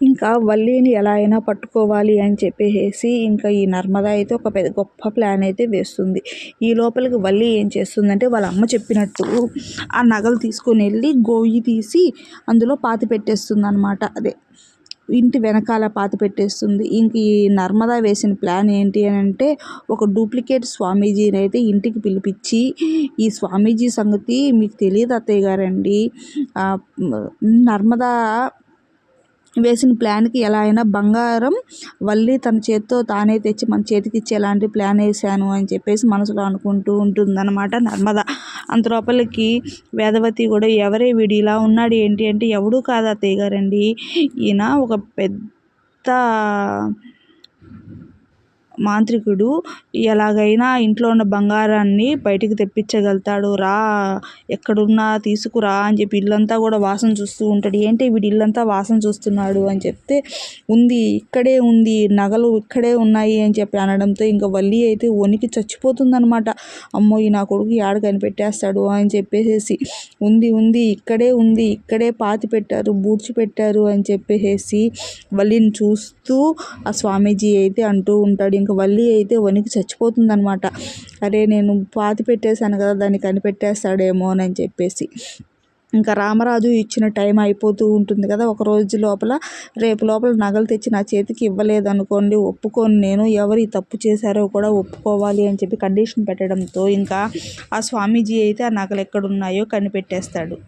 ఇంకా వల్లిని ఎలా అయినా పట్టుకోవాలి అని చెప్పేసి ఇంకా ఈ నర్మదా అయితే ఒక పెద్ద గొప్ప ప్లాన్ అయితే వేస్తుంది. ఈ లోపలికి వల్లి ఏం చేస్తుందంటే వాళ్ళ అమ్మ చెప్పినట్టు ఆ నగలు తీసుకొని వెళ్ళి గోయి తీసి అందులో పాతి పెట్టేస్తుంది అనమాట అదే ఇంటి వెనకాల పాతి పెట్టేస్తుంది. ఇంక ఈ నర్మదా వేసిన ప్లాన్ ఏంటి అని అంటే ఒక డూప్లికేట్ స్వామీజీని అయితే ఇంటికి పిలిపించి ఈ స్వామీజీ సంగతి మీకు తెలియదు అత్తయ్య గారండి. నర్మదా వేసిన ప్లాన్కి ఎలా అయినా బంగారం వల్లి తన చేత్తో తానే తెచ్చి మన చేతికి ఇచ్చేలాంటి ప్లాన్ వేసాను అని చెప్పేసి మనసులో అనుకుంటూ ఉంటుందన్నమాట నర్మద. అంతలోపలికి వేదవతి కూడా ఎవరే వీడు ఇలా ఉన్నాడు ఏంటి అంటే ఎవడూ కాదా అత్తయ్య గారండి. ఈయన ఒక పెద్ద మాంత్రికుడు ఎలాగైనా ఇంట్లో ఉన్న బంగారాన్ని బయటికి తెప్పించగలుగుతాడు రా ఎక్కడున్నా తీసుకురా అని చెప్పి ఇల్లంతా కూడా వాసన చూస్తూ ఉంటాడు. ఏంటి వీడు ఇల్లంతా వాసన చూస్తున్నాడు అని చెప్తే ఉంది ఇక్కడే ఉంది నగలు ఇక్కడే ఉన్నాయి అని చెప్పి అనడంతో ఇంకా వల్లి అయితే వణికి చచ్చిపోతుందనమాట అమ్మో ఈ నా కొడుకు యాడ కనిపెట్టేస్తాడు అని చెప్పేసి ఉంది ఉంది ఇక్కడే ఉంది ఇక్కడే పాతి పెట్టారు బూడ్చి పెట్టారు అని చెప్పేసి వల్లిని చూస్తూ ఆ స్వామీజీ అయితే అంటూ ఉంటాడు. ఇంక వల్లి అయితే వణికి చచ్చిపోతుందనమాట అరే నేను పాతి పెట్టేశాను కదా దాన్ని కనిపెట్టేస్తాడేమో అని చెప్పేసి. ఇంకా రామరాజు ఇచ్చిన టైం అయిపోతూ ఉంటుంది కదా ఒక రోజు లోపల. రేపు లోపల నగలు తెచ్చి నా చేతికి ఇవ్వలేదు అనుకోండి ఒప్పుకొని నేను. ఎవరు ఈ తప్పు చేశారో కూడా ఒప్పుకోవాలి అని చెప్పి కండిషన్ పెట్టడంతో ఇంకా ఆ స్వామీజీ అయితే ఆ నగలు ఎక్కడున్నాయో కనిపెట్టేస్తాడు.